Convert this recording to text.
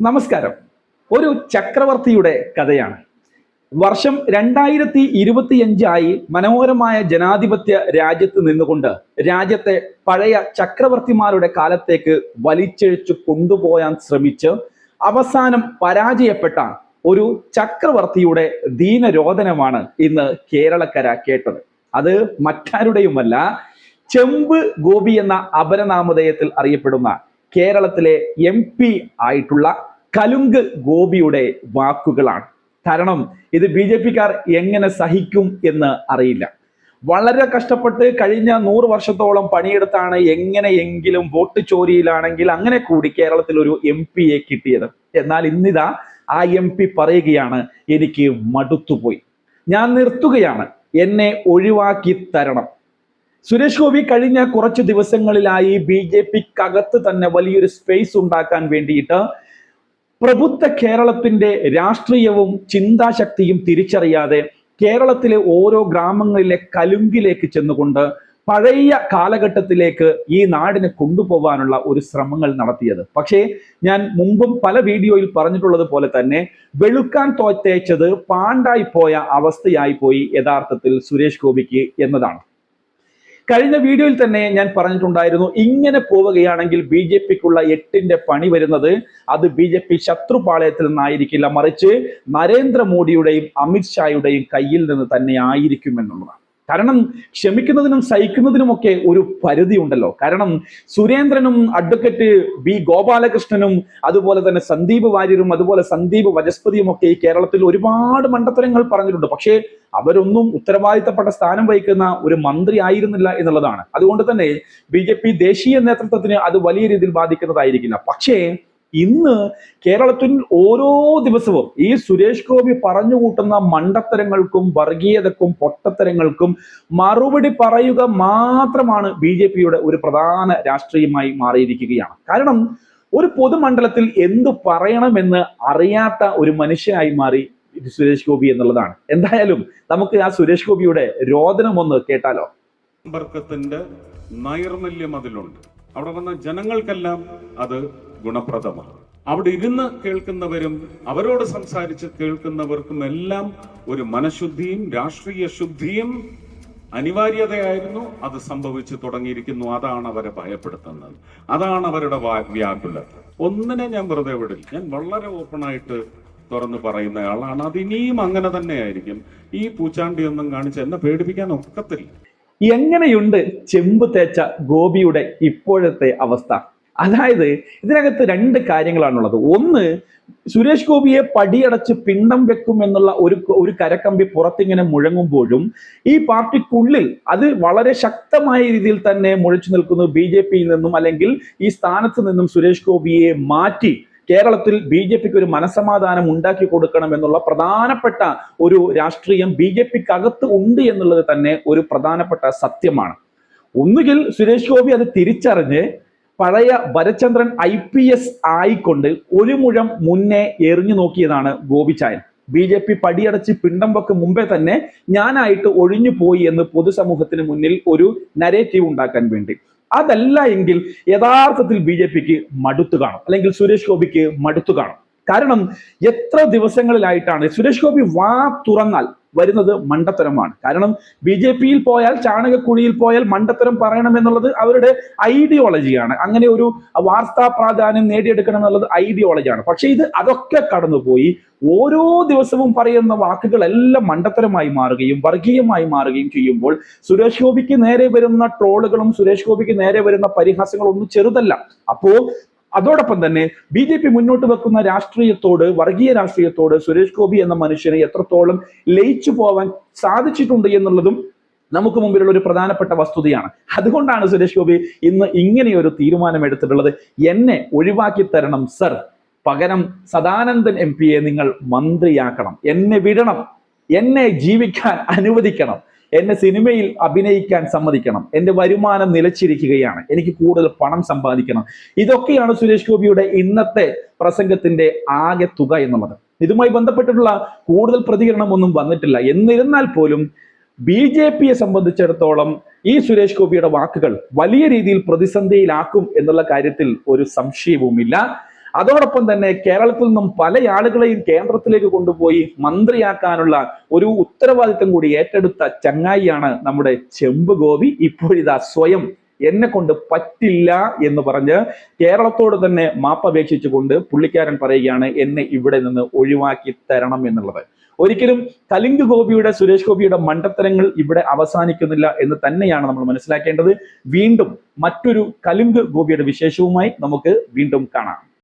നമസ്കാരം. ഒരു ചക്രവർത്തിയുടെ കഥയാണ്. വർഷം രണ്ടായിരത്തി ഇരുപത്തിയഞ്ചായി മനോഹരമായ ജനാധിപത്യ രാജ്യത്ത് നിന്നുകൊണ്ട് രാജ്യത്തെ പഴയ ചക്രവർത്തിമാരുടെ കാലത്തേക്ക് വലിച്ചിഴച്ചു കൊണ്ടുപോകാൻ ശ്രമിച്ച് അവസാനം പരാജയപ്പെട്ട ഒരു ചക്രവർത്തിയുടെ ദീനരോധനമാണ് ഇന്ന് കേരളക്കര കേട്ടത്. അത് മറ്റാരുടെയുമല്ല ചെമ്പ് ഗോപി എന്ന അപരനാമധേയത്തിൽ അറിയപ്പെടുന്ന കേരളത്തിലെ എം ആയിട്ടുള്ള കലുങ്ക് ഗോപിയുടെ വാക്കുകളാണ്. കാരണം ഇത് ബി ജെ പിക്കാർ എങ്ങനെ സഹിക്കും എന്ന് അറിയില്ല. വളരെ കഷ്ടപ്പെട്ട് കഴിഞ്ഞ നൂറ് വർഷത്തോളം പണിയെടുത്താണ് എങ്ങനെയെങ്കിലും വോട്ട് ചോരിയിലാണെങ്കിൽ അങ്ങനെ കൂടി കേരളത്തിൽ ഒരു എം പിയെ കിട്ടിയത്. എന്നാൽ ഇന്നിതാ ആ എം പി പറയുകയാണ് എനിക്ക് മടുത്തുപോയി. ഞാൻ നിർത്തുകയാണ്. എന്നെ ഒഴിവാക്കി തരണം. സുരേഷ് ഗോപി കഴിഞ്ഞ കുറച്ച് ദിവസങ്ങളിലായി ബി ജെ പിക്കകത്ത് തന്നെ വലിയൊരു സ്പേസ് ഉണ്ടാക്കാൻ വേണ്ടിയിട്ട് പ്രബുദ്ധ കേരളത്തിന്റെ രാഷ്ട്രീയവും ചിന്താശക്തിയും തിരിച്ചറിയാതെ കേരളത്തിലെ ഓരോ ഗ്രാമങ്ങളിലെ കലുങ്കിലേക്ക് ചെന്നുകൊണ്ട് പഴയ കാലഘട്ടത്തിലേക്ക് ഈ നാടിനെ കൊണ്ടുപോകാനുള്ള ഒരു ശ്രമങ്ങൾ നടത്തിയത്. പക്ഷേ ഞാൻ മുമ്പും പല വീഡിയോയിൽ പറഞ്ഞിട്ടുള്ളത് പോലെ തന്നെ വെളുക്കാൻ തോറ്റേച്ചത് പാണ്ടായി പോയ അവസ്ഥയായി പോയി യഥാർത്ഥത്തിൽ സുരേഷ് ഗോപിക്ക് എന്നതാണ്. കഴിഞ്ഞ വീഡിയോയിൽ തന്നെ ഞാൻ പറഞ്ഞിട്ടുണ്ടായിരുന്നു ഇങ്ങനെ പോവുകയാണെങ്കിൽ ബി ജെ പിക്കുള്ള എട്ടിന്റെ പണി വരുന്നത് അത് ബി ജെ പി ശത്രുപാളയത്തിൽ നിന്നായിരിക്കില്ല മറിച്ച് നരേന്ദ്രമോദിയുടെയും അമിത്ഷായുടെയും കയ്യിൽ നിന്ന് തന്നെ ആയിരിക്കും എന്നുള്ളതാണ്. കാരണം ക്ഷമിക്കുന്നതിനും സഹിക്കുന്നതിനുമൊക്കെ ഒരു പരിധി ഉണ്ടല്ലോ കാരണം സുരേന്ദ്രനും അഡ്വക്കേറ്റ് ബി ഗോപാലകൃഷ്ണനും അതുപോലെ തന്നെ സന്ദീപ് വാര്യരും അതുപോലെ സന്ദീപ് വനസ്പതിയും ഒക്കെ ഈ കേരളത്തിൽ ഒരുപാട് മണ്ടത്തരങ്ങൾ പറഞ്ഞിട്ടുണ്ട്. പക്ഷേ അവരൊന്നും ഉത്തരവാദിത്തപ്പെട്ട സ്ഥാനം വഹിക്കുന്ന ഒരു മന്ത്രി ആയിരുന്നില്ല എന്നുള്ളതാണ്. അതുകൊണ്ട് തന്നെ ബി ദേശീയ നേതൃത്വത്തിന് അത് വലിയ രീതിയിൽ ബാധിക്കുന്നതായിരിക്കില്ല. പക്ഷേ ഇന്ന് കേരളത്തിൽ ഓരോ ദിവസവും ഈ സുരേഷ് ഗോപി പറഞ്ഞു കൂട്ടുന്ന മണ്ടത്തരങ്ങൾക്കും വർഗീയതക്കും പൊട്ടത്തരങ്ങൾക്കും മറുപടി പറയുക മാത്രമാണ് ബി ജെ പിയുടെ ഒരു പ്രധാന രാഷ്ട്രീയമായി മാറിയിരിക്കുകയാണ്. കാരണം ഒരു പൊതുമണ്ഡലത്തിൽ എന്തു പറയണമെന്ന് അറിയാത്ത ഒരു മനുഷ്യനായി മാറി സുരേഷ് ഗോപി എന്നുള്ളതാണ്. എന്തായാലും നമുക്ക് ആ സുരേഷ് ഗോപിയുടെ രോദനം ഒന്ന് കേട്ടാലോ? സമ്പർക്കത്തിന്റെ നൈർമല്യം അതിലുണ്ട്. അവിടെ വന്ന ജനങ്ങൾക്കെല്ലാം അത് ഗുണപ്രദമാണ്. അവിടെ ഇരുന്ന് കേൾക്കുന്നവരും അവരോട് സംസാരിച്ച് കേൾക്കുന്നവർക്കും എല്ലാം ഒരു മനഃശുദ്ധിയും രാഷ്ട്രീയ ശുദ്ധിയും അനിവാര്യതയായിരുന്നു. അത് സംഭവിച്ചു തുടങ്ങിയിരിക്കുന്നു. അതാണ് അവരെ ഭയപ്പെടുത്തുന്നത്. അതാണ് അവരുടെ വ്യാകുലത. ഒന്നിനെ ഞാൻ വെറുതെ വിടില്ല. ഞാൻ വളരെ ഓപ്പണായിട്ട് തുറന്നു പറയുന്ന ആളാണ്. അത് ഇനിയും അങ്ങനെ തന്നെയായിരിക്കും. ഈ പൂച്ചാണ്ടി ഒന്നും കാണിച്ച് എന്നെ പേടിപ്പിക്കാൻ ഒക്കത്തില്ല. എങ്ങനെയുണ്ട് ചെമ്പ് തേച്ച ഗോപിയുടെ ഇപ്പോഴത്തെ അവസ്ഥ? അതായത് ഇതിനകത്ത് രണ്ട് കാര്യങ്ങളാണുള്ളത്. ഒന്ന് സുരേഷ് ഗോപിയെ പടിയടച്ച് പിണ്ടം വെക്കും എന്നുള്ള ഒരു ഒരു കരക്കമ്പി പുറത്തിങ്ങനെ മുഴങ്ങുമ്പോഴും ഈ പാർട്ടിക്കുള്ളിൽ അത് വളരെ ശക്തമായ രീതിയിൽ തന്നെ മുഴച്ചു നിൽക്കുന്നു ബി ജെ പിയിൽ നിന്നും അല്ലെങ്കിൽ ഈ സ്ഥാനത്ത് നിന്നും സുരേഷ് ഗോപിയെ മാറ്റി കേരളത്തിൽ ബി ജെ പിക്ക് ഒരു മനസമാധാനം ഉണ്ടാക്കി കൊടുക്കണം എന്നുള്ള പ്രധാനപ്പെട്ട ഒരു രാഷ്ട്രീയം ബി ജെ പിക്ക് അകത്ത് ഉണ്ട് എന്നുള്ളത് തന്നെ ഒരു പ്രധാനപ്പെട്ട സത്യമാണ്. ഒന്നുകിൽ സുരേഷ് ഗോപി അത് തിരിച്ചറിഞ്ഞ് പഴയ ഭരചന്ദ്രൻ ഐ പി എസ് ആയിക്കൊണ്ട് ഒരു മുഴം മുന്നേ എറിഞ്ഞു നോക്കിയതാണ് ഗോപിചായൻ. ബി ജെ പി പടിയടച്ച് പിണ്ടം വെക്ക് മുമ്പേ തന്നെ ഞാനായിട്ട് ഒഴിഞ്ഞു പോയി എന്ന് പൊതുസമൂഹത്തിന് മുന്നിൽ ഒരു നരേറ്റീവ് ഉണ്ടാക്കാൻ വേണ്ടി. അതല്ല എങ്കിൽ യഥാർത്ഥത്തിൽ ബി ജെ പിക്ക് മടുത്തു കാണും. അല്ലെങ്കിൽ സുരേഷ് ഗോപിക്ക് മടുത്തു കാണും. കാരണം എത്ര ദിവസങ്ങളിലായിട്ടാണ് സുരേഷ് ഗോപി വാ തുറന്നാൽ വരുന്നത് മണ്ടത്തരമാണ്. കാരണം ബി ജെ പിയിൽ പോയാൽ ചാണകക്കുഴിയിൽ പോയാൽ മണ്ടത്തരം പറയണം എന്നുള്ളത് അവരുടെ ഐഡിയോളജിയാണ് അങ്ങനെ ഒരു വാർത്താ പ്രാധാന്യം നേടിയെടുക്കണം എന്നുള്ളത് ഐഡിയോളജിയാണ് പക്ഷേ ഇത് അതൊക്കെ കടന്നുപോയി ഓരോ ദിവസവും പറയുന്ന വാക്കുകളെല്ലാം മണ്ടത്തരമായി മാറുകയും വർഗീയമായി മാറുകയും ചെയ്യുമ്പോൾ സുരേഷ് ഗോപിക്ക് നേരെ വരുന്ന ട്രോളുകളും സുരേഷ് ഗോപിക്ക് നേരെ വരുന്ന പരിഹാസങ്ങളും ഒന്നും ചെറുതല്ല. അപ്പോ അതോടൊപ്പം തന്നെ ബി ജെ പി മുന്നോട്ട് വെക്കുന്ന രാഷ്ട്രീയത്തോട് വർഗീയ രാഷ്ട്രീയത്തോട് സുരേഷ് ഗോപി എന്ന മനുഷ്യനെ എത്രത്തോളം ലയിച്ചു പോവാൻ സാധിച്ചിട്ടുണ്ട് എന്നുള്ളതും നമുക്ക് മുമ്പിലുള്ള ഒരു പ്രധാനപ്പെട്ട വസ്തുതയാണ്. അതുകൊണ്ടാണ് സുരേഷ് ഗോപി ഇന്ന് ഇങ്ങനെയൊരു തീരുമാനം എടുത്തിട്ടുള്ളത്. എന്നെ ഒഴിവാക്കി തരണം സർ. പകരം സദാനന്ദൻ എം പിയെ നിങ്ങൾ മന്ത്രിയാക്കണം. എന്നെ വിടണം. എന്നെ ജീവിക്കാൻ അനുവദിക്കണം. എന്നെ സിനിമയിൽ അഭിനയിക്കാൻ സമ്മതിക്കണം. എന്റെ വരുമാനം നിലച്ചിരിക്കുകയാണ്. എനിക്ക് കൂടുതൽ പണം സമ്പാദിക്കണം. ഇതൊക്കെയാണ് സുരേഷ് ഗോപിയുടെ ഇന്നത്തെ പ്രസംഗത്തിന്റെ ആകെ തുക എന്നുള്ളത്. ഇതുമായി ബന്ധപ്പെട്ടിട്ടുള്ള കൂടുതൽ പ്രതികരണമൊന്നും വന്നിട്ടില്ല. എന്നിരുന്നാൽ പോലും ബി ജെ പിയെ സംബന്ധിച്ചിടത്തോളം ഈ സുരേഷ് ഗോപിയുടെ വാക്കുകൾ വലിയ രീതിയിൽ പ്രതിസന്ധിയിലാക്കും എന്നുള്ള കാര്യത്തിൽ ഒരു സംശയവുമില്ല. അതോടൊപ്പം തന്നെ കേരളത്തിൽ നിന്നും പല ആളുകളെയും കേന്ദ്രത്തിലേക്ക് കൊണ്ടുപോയി മന്ത്രിയാക്കാനുള്ള ഒരു ഉത്തരവാദിത്തം കൂടി ഏറ്റെടുത്ത ചങ്ങായിയാണ് നമ്മുടെ ചെമ്പ് ഗോപി. ഇപ്പോഴിതാ സ്വയം എന്നെ കൊണ്ട് പറ്റില്ല എന്ന് പറഞ്ഞ് കേരളത്തോട് തന്നെ മാപ്പപേക്ഷിച്ചുകൊണ്ട് പുള്ളിക്കാരൻ പറയുകയാണ് എന്നെ ഇവിടെ നിന്ന് ഒഴിവാക്കി തരണം എന്നുള്ളത്. ഒരിക്കലും കലിംഗ് ഗോപിയുടെ സുരേഷ് ഗോപിയുടെ മണ്ടത്തരങ്ങൾ ഇവിടെ അവസാനിക്കുന്നില്ല എന്ന് തന്നെയാണ് നമ്മൾ മനസ്സിലാക്കേണ്ടത്. വീണ്ടും മറ്റൊരു കലിംഗ് ഗോപിയുടെ വിശേഷവുമായി നമുക്ക് വീണ്ടും കാണാം.